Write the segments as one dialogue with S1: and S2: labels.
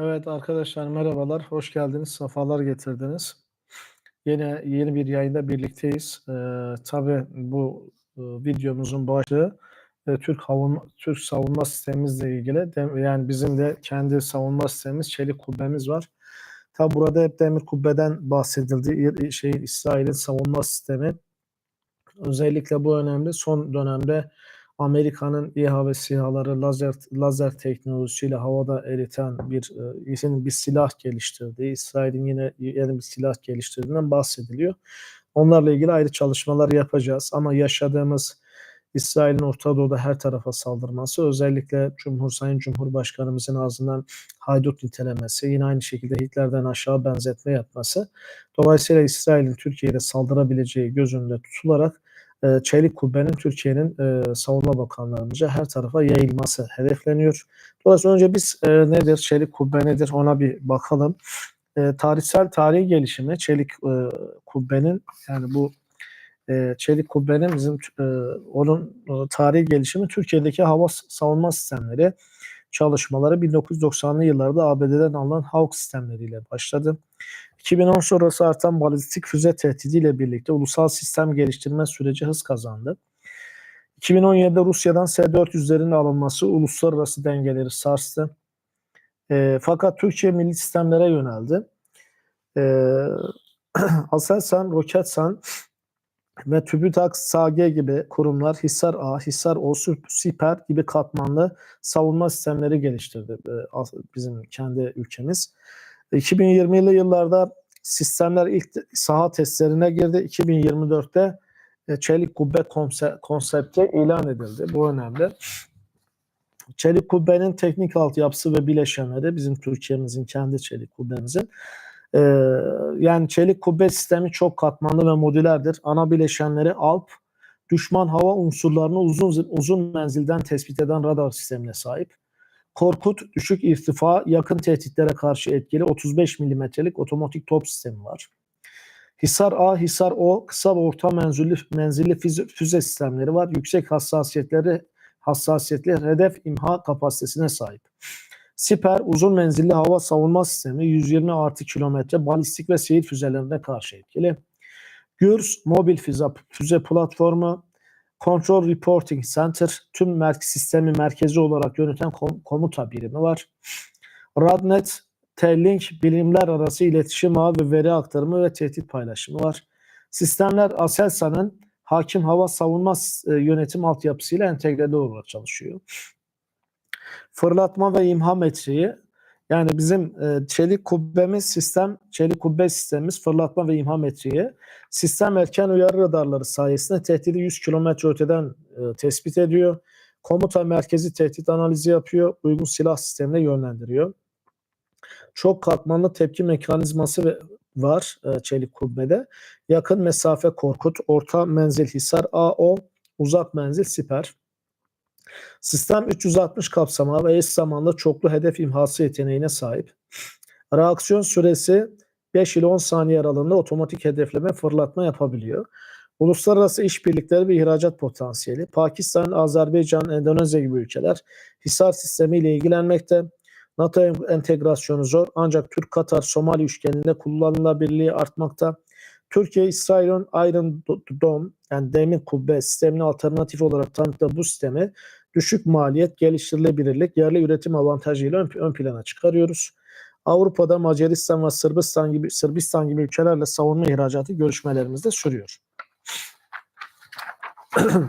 S1: Evet arkadaşlar merhabalar, hoş geldiniz, sefalar getirdiniz. Yine yeni bir yayında birlikteyiz. Ee, tabii bu e, videomuzun başlığı e, Türk savunma, Türk savunma sistemimizle ilgili. De, yani bizim de kendi savunma sistemimiz, çelik kubbemiz var. Tabii burada hep demir kubbeden bahsedildi. Şey, İsrail'in savunma sistemi. Özellikle bu önemli. Son dönemde Amerika'nın İHA ve SİHA'ları lazer, lazer teknolojisiyle havada eriten bir e, bir silah geliştirdiği, İsrail'in yine yeni bir silah geliştirdiğinden bahsediliyor. Onlarla ilgili ayrı çalışmalar yapacağız ama yaşadığımız İsrail'in Orta Doğu'da her tarafa saldırması, özellikle Cumhur Sayın Cumhurbaşkanımızın ağzından haydut nitelemesi, yine aynı şekilde Hitler'den aşağı benzetme yapması, dolayısıyla İsrail'in Türkiye'de saldırabileceği gözünde tutularak e, Çelik Kubbe'nin Türkiye'nin e, savunma bakanlarımızca her tarafa yayılması hedefleniyor. Dolayısıyla önce biz e, nedir, Çelik Kubbe nedir ona bir bakalım. E, tarihsel tarihi gelişimi Çelik e, Kubbe'nin yani bu e, Çelik Kubbe'nin bizim e, onun e, tarihi gelişimi Türkiye'deki hava savunma sistemleri çalışmaları 1990'lı yıllarda ABD'den alınan Hawk sistemleriyle başladı. 2010 sonrası artan balistik füze tehdidiyle birlikte ulusal sistem geliştirme süreci hız kazandı. 2017'de Rusya'dan S-400'lerin alınması uluslararası dengeleri sarstı. E, fakat Türkiye milli sistemlere yöneldi. E, Aselsan, Roketsan ve TÜBİTAK, SAG gibi kurumlar Hisar A, Hisar O, Siper gibi katmanlı savunma sistemleri geliştirdi e, bizim kendi ülkemiz. 2020'li yıllarda sistemler ilk saha testlerine girdi. 2024'te e, çelik kubbe konsepti ilan edildi. Bu önemli. Çelik kubbenin teknik altyapısı ve bileşenleri bizim Türkiye'mizin kendi çelik kubbemizin. Ee, yani çelik kubbe sistemi çok katmanlı ve modülerdir. Ana bileşenleri Alp, düşman hava unsurlarını uzun uzun menzilden tespit eden radar sistemine sahip. Korkut düşük irtifa yakın tehditlere karşı etkili 35 milimetrelik otomatik top sistemi var. Hisar A, Hisar O kısa ve orta menzilli, menzilli füze, sistemleri var. Yüksek hassasiyetleri hassasiyetli hedef imha kapasitesine sahip. Siper uzun menzilli hava savunma sistemi 120 artı kilometre balistik ve seyir füzelerine karşı etkili. Gürs mobil füze, füze platformu Control Reporting Center tüm merkez sistemi merkezi olarak yöneten kom komuta birimi var. Radnet, T-Link bilimler arası iletişim ağı ve veri aktarımı ve tehdit paylaşımı var. Sistemler Aselsan'ın hakim hava savunma e, yönetim altyapısıyla entegrede olarak çalışıyor. Fırlatma ve imha metriği yani bizim e, çelik kubbemiz sistem, çelik kubbe sistemimiz fırlatma ve imha metriği. Sistem erken uyarı radarları sayesinde tehdidi 100 kilometre öteden e, tespit ediyor. Komuta merkezi tehdit analizi yapıyor. Uygun silah sistemine yönlendiriyor. Çok katmanlı tepki mekanizması var e, çelik kubbede. Yakın mesafe korkut, orta menzil hisar AO, uzak menzil siper. Sistem 360 kapsama ve eş zamanlı çoklu hedef imhası yeteneğine sahip. Reaksiyon süresi 5 ile 10 saniye aralığında otomatik hedefleme fırlatma yapabiliyor. Uluslararası işbirlikleri ve ihracat potansiyeli. Pakistan, Azerbaycan, Endonezya gibi ülkeler Hisar sistemiyle ilgilenmekte. NATO entegrasyonu zor ancak Türk-Katar Somali üçgeninde kullanılabilirliği artmakta. Türkiye, İsrail'in Iron Dome yani demir kubbe sistemini alternatif olarak tanıttığı bu sistemi düşük maliyet, geliştirilebilirlik, yerli üretim avantajıyla ön, ön plana çıkarıyoruz. Avrupa'da Macaristan ve Sırbistan gibi Sırbistan gibi ülkelerle savunma ihracatı görüşmelerimiz de sürüyor.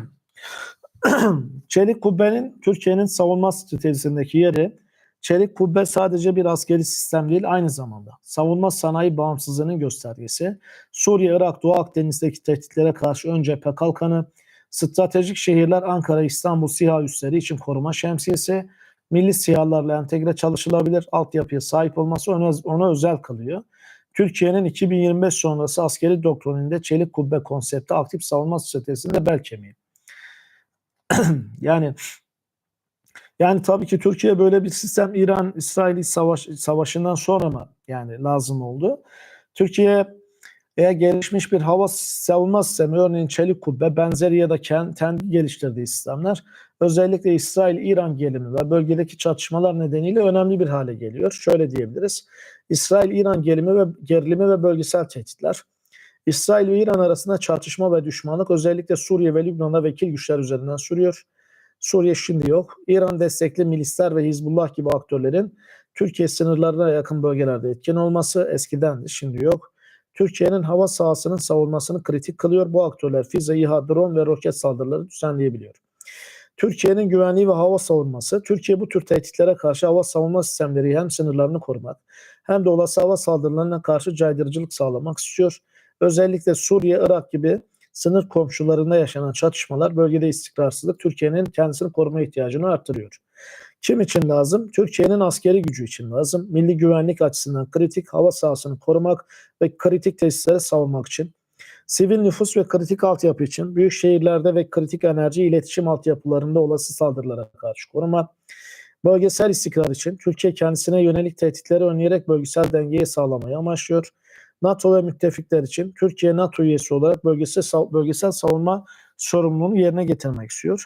S1: Çelik Kubbe'nin Türkiye'nin savunma stratejisindeki yeri Çelik Kubbe sadece bir askeri sistem değil aynı zamanda savunma sanayi bağımsızlığının göstergesi. Suriye, Irak, Doğu Akdeniz'deki tehditlere karşı ön cephe kalkanı, Stratejik şehirler Ankara, İstanbul SİHA üsleri için koruma şemsiyesi. Milli SİHA'larla entegre çalışılabilir altyapıya sahip olması ona, ona özel kılıyor. Türkiye'nin 2025 sonrası askeri doktrininde çelik kubbe konsepti aktif savunma stratejisinde bel kemiği. yani yani tabii ki Türkiye böyle bir sistem İran-İsrail savaş, savaşından sonra mı yani lazım oldu? Türkiye Eğer gelişmiş bir hava savunma sistemi örneğin çelik kubbe benzeri ya da kend- kendi geliştirdiği sistemler özellikle İsrail-İran gerilimi ve bölgedeki çatışmalar nedeniyle önemli bir hale geliyor. Şöyle diyebiliriz. İsrail-İran gerilimi ve gerilimi ve bölgesel tehditler. İsrail ve İran arasında çatışma ve düşmanlık özellikle Suriye ve Lübnan'da vekil güçler üzerinden sürüyor. Suriye şimdi yok. İran destekli milisler ve Hizbullah gibi aktörlerin Türkiye sınırlarına yakın bölgelerde etkin olması eskidendi, şimdi yok. Türkiye'nin hava sahasının savunmasını kritik kılıyor. Bu aktörler füze, İHA, drone ve roket saldırıları düzenleyebiliyor. Türkiye'nin güvenliği ve hava savunması, Türkiye bu tür tehditlere karşı hava savunma sistemleri hem sınırlarını korumak hem de olası hava saldırılarına karşı caydırıcılık sağlamak istiyor. Özellikle Suriye, Irak gibi sınır komşularında yaşanan çatışmalar, bölgede istikrarsızlık Türkiye'nin kendisini koruma ihtiyacını arttırıyor. Kim için lazım? Türkiye'nin askeri gücü için lazım. Milli güvenlik açısından kritik hava sahasını korumak ve kritik tesisleri savunmak için. Sivil nüfus ve kritik altyapı için, büyük şehirlerde ve kritik enerji iletişim altyapılarında olası saldırılara karşı koruma. Bölgesel istikrar için Türkiye kendisine yönelik tehditleri önleyerek bölgesel dengeyi sağlamayı amaçlıyor. NATO ve müttefikler için Türkiye NATO üyesi olarak bölgesel, bölgesel savunma sorumluluğunu yerine getirmek istiyor.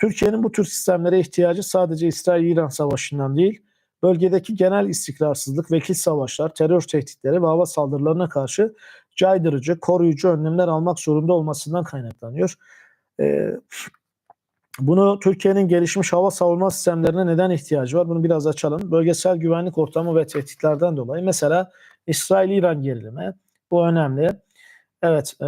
S1: Türkiye'nin bu tür sistemlere ihtiyacı sadece İsrail-İran savaşından değil, bölgedeki genel istikrarsızlık, vekil savaşlar, terör tehditleri ve hava saldırılarına karşı caydırıcı, koruyucu önlemler almak zorunda olmasından kaynaklanıyor. Ee, bunu Türkiye'nin gelişmiş hava savunma sistemlerine neden ihtiyacı var? Bunu biraz açalım. Bölgesel güvenlik ortamı ve tehditlerden dolayı. Mesela İsrail-İran gerilimi. Bu önemli. Evet, e,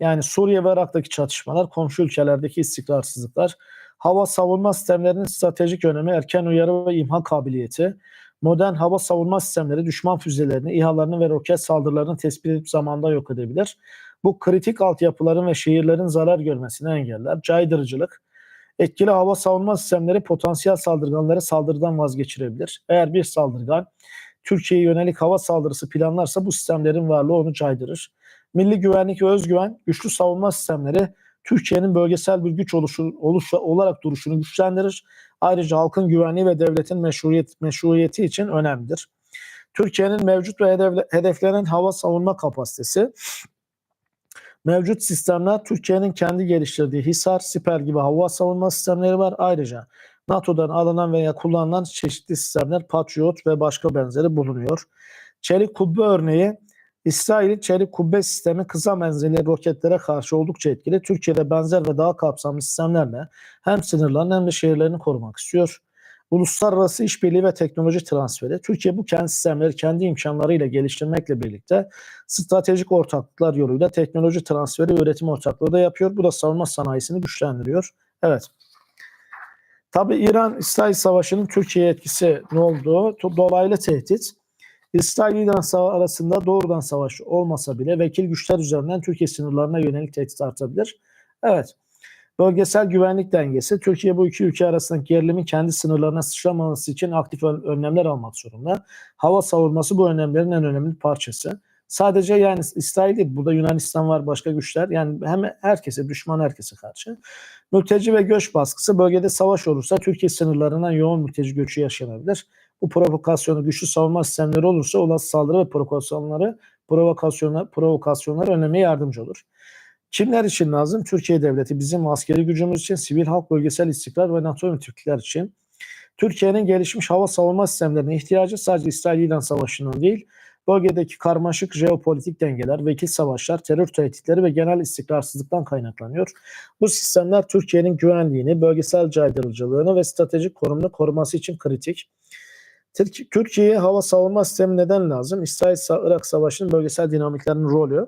S1: yani Suriye ve Irak'taki çatışmalar, komşu ülkelerdeki istikrarsızlıklar, hava savunma sistemlerinin stratejik önemi, erken uyarı ve imha kabiliyeti, modern hava savunma sistemleri düşman füzelerini, İHA'larını ve roket saldırılarını tespit edip zamanda yok edebilir. Bu kritik altyapıların ve şehirlerin zarar görmesini engeller. Caydırıcılık, etkili hava savunma sistemleri potansiyel saldırganları saldırıdan vazgeçirebilir. Eğer bir saldırgan Türkiye'ye yönelik hava saldırısı planlarsa bu sistemlerin varlığı onu caydırır. Milli güvenlik ve özgüven, güçlü savunma sistemleri Türkiye'nin bölgesel bir güç oluşu, oluşu, olarak duruşunu güçlendirir. Ayrıca halkın güvenliği ve devletin meşruiyet, meşruiyeti için önemlidir. Türkiye'nin mevcut ve hedef, hedeflenen hava savunma kapasitesi, mevcut sistemler Türkiye'nin kendi geliştirdiği Hisar, Siper gibi hava savunma sistemleri var. Ayrıca NATO'dan alınan veya kullanılan çeşitli sistemler Patriot ve başka benzeri bulunuyor. Çelik kubbe örneği İsrail'in çelik kubbe sistemi kısa menzilli roketlere karşı oldukça etkili. Türkiye'de benzer ve daha kapsamlı sistemlerle hem sınırlarını hem de şehirlerini korumak istiyor. Uluslararası işbirliği ve teknoloji transferi. Türkiye bu kendi sistemleri kendi imkanlarıyla geliştirmekle birlikte stratejik ortaklıklar yoluyla teknoloji transferi üretim ortaklığı da yapıyor. Bu da savunma sanayisini güçlendiriyor. Evet. Tabi İran-İsrail Savaşı'nın Türkiye'ye etkisi ne oldu? Dolaylı tehdit. İsrail-İran arasında doğrudan savaş olmasa bile vekil güçler üzerinden Türkiye sınırlarına yönelik tehdit artabilir. Evet. Bölgesel güvenlik dengesi. Türkiye bu iki ülke arasındaki gerilimin kendi sınırlarına sıçramaması için aktif önlemler almak zorunda. Hava savunması bu önlemlerin en önemli parçası. Sadece yani İsrail değil, burada Yunanistan var, başka güçler. Yani hem herkese, düşman herkese karşı. Mülteci ve göç baskısı bölgede savaş olursa Türkiye sınırlarından yoğun mülteci göçü yaşanabilir. Bu provokasyonu güçlü savunma sistemleri olursa olası saldırı ve provokasyonları provokasyonlar, provokasyonlar önlemeye yardımcı olur. Kimler için lazım? Türkiye Devleti, bizim askeri gücümüz için, sivil halk bölgesel istikrar ve NATO müttefikler için. Türkiye'nin gelişmiş hava savunma sistemlerine ihtiyacı sadece İsrail-İran savaşından değil, bölgedeki karmaşık jeopolitik dengeler, vekil savaşlar, terör tehditleri ve genel istikrarsızlıktan kaynaklanıyor. Bu sistemler Türkiye'nin güvenliğini, bölgesel caydırıcılığını ve stratejik konumunu koruması için kritik. Türkiye'ye hava savunma sistemi neden lazım? İsrail-Irak Savaşı'nın bölgesel dinamiklerinin rolü.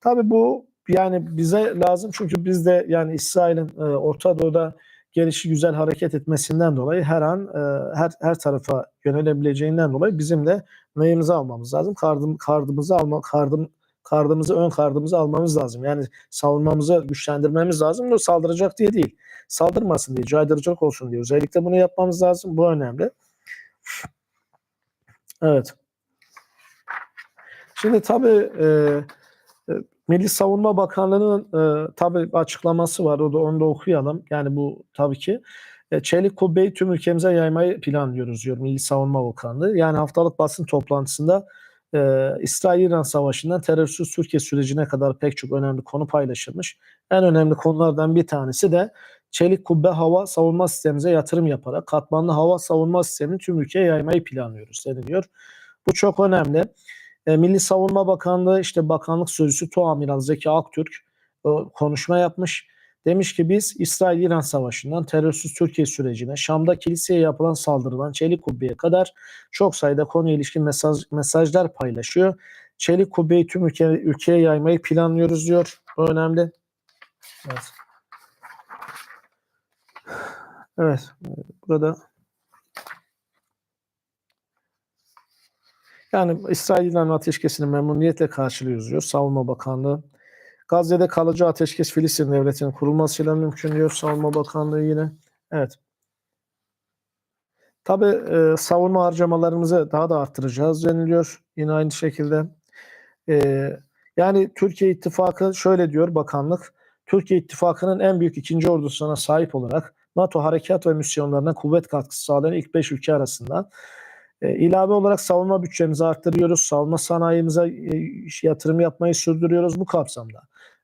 S1: Tabii bu yani bize lazım çünkü biz de yani İsrail'in e, Orta Doğu'da gelişi güzel hareket etmesinden dolayı her an e, her her tarafa yönelebileceğinden dolayı bizim de neyimizi almamız lazım? Kardım, kardımızı alma, kardım, kardımızı ön kardımızı almamız lazım. Yani savunmamızı güçlendirmemiz lazım. Bu saldıracak diye değil. Saldırmasın diye, caydıracak olsun diye. Özellikle bunu yapmamız lazım. Bu önemli. Evet. Şimdi tabii e, e, Milli Savunma Bakanlığı'nın e, tabii açıklaması var. O da onu da okuyalım. Yani bu tabii ki e, çelik kubbeyi tüm ülkemize yaymayı planlıyoruz diyor Milli Savunma Bakanlığı. Yani haftalık basın toplantısında e, İsrail-İran savaşından terörsüz Türkiye sürecine kadar pek çok önemli konu paylaşılmış. En önemli konulardan bir tanesi de çelik kubbe hava savunma sistemimize yatırım yaparak katmanlı hava savunma sistemini tüm ülkeye yaymayı planlıyoruz deniliyor. Bu çok önemli. E, Milli Savunma Bakanlığı işte bakanlık sözcüsü Tuamiral Zeki Aktürk e, konuşma yapmış. Demiş ki biz İsrail-İran savaşından terörsüz Türkiye sürecine, Şam'da kiliseye yapılan saldırıdan Çelik Kubbe'ye kadar çok sayıda konuya ilişkin mesaj, mesajlar paylaşıyor. Çelik Kubbe'yi tüm ülke, ülkeye yaymayı planlıyoruz diyor. Bu önemli. Evet. Evet. Burada yani İsrail-İran ateşkesini memnuniyetle karşılıyoruz diyor Savunma Bakanlığı. Gazze'de kalıcı ateşkes Filistin devletinin kurulmasıyla mümkün diyor Savunma Bakanlığı yine. Evet. Tabi e, savunma harcamalarımızı daha da arttıracağız deniliyor. Yine aynı şekilde. E, yani Türkiye İttifakı şöyle diyor bakanlık. Türkiye İttifakı'nın en büyük ikinci ordusuna sahip olarak NATO harekat ve misyonlarına kuvvet katkısı sağlayan ilk 5 ülke arasında. E, ilave olarak savunma bütçemizi arttırıyoruz. Savunma sanayimize e, yatırım yapmayı sürdürüyoruz bu kapsamda.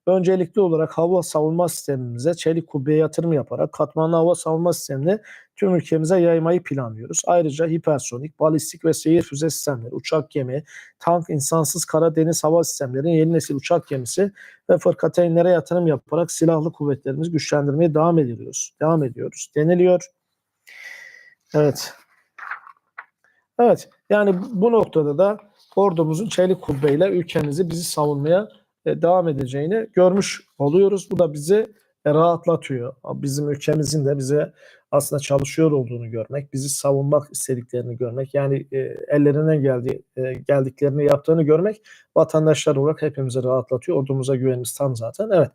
S1: Öncelikli olarak hava savunma sistemimize çelik kubbeye yatırım yaparak katmanlı hava savunma sistemini tüm ülkemize yaymayı planlıyoruz. Ayrıca hipersonik, balistik ve seyir füze sistemleri, uçak gemi, tank, insansız kara deniz hava sistemleri, yeni nesil uçak gemisi ve fırkateynlere yatırım yaparak silahlı kuvvetlerimizi güçlendirmeye devam ediyoruz. Devam ediyoruz. Deniliyor. Evet. Evet. Yani bu noktada da ordumuzun çelik kubbeyle ülkemizi bizi savunmaya devam edeceğini görmüş oluyoruz. Bu da bizi e, rahatlatıyor. Bizim ülkemizin de bize aslında çalışıyor olduğunu görmek, bizi savunmak istediklerini görmek, yani e, ellerinden geldiği e, geldiklerini yaptığını görmek vatandaşlar olarak hepimizi rahatlatıyor. Ordumuza güvenimiz tam zaten. Evet.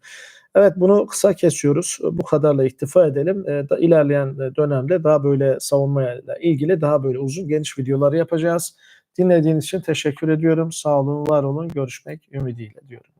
S1: Evet bunu kısa kesiyoruz. Bu kadarla iktifa edelim. E, da, ilerleyen dönemde daha böyle savunmayla ilgili daha böyle uzun geniş videolar yapacağız. Dinlediğiniz için teşekkür ediyorum. Sağ olun, var olun. Görüşmek ümidiyle diyorum.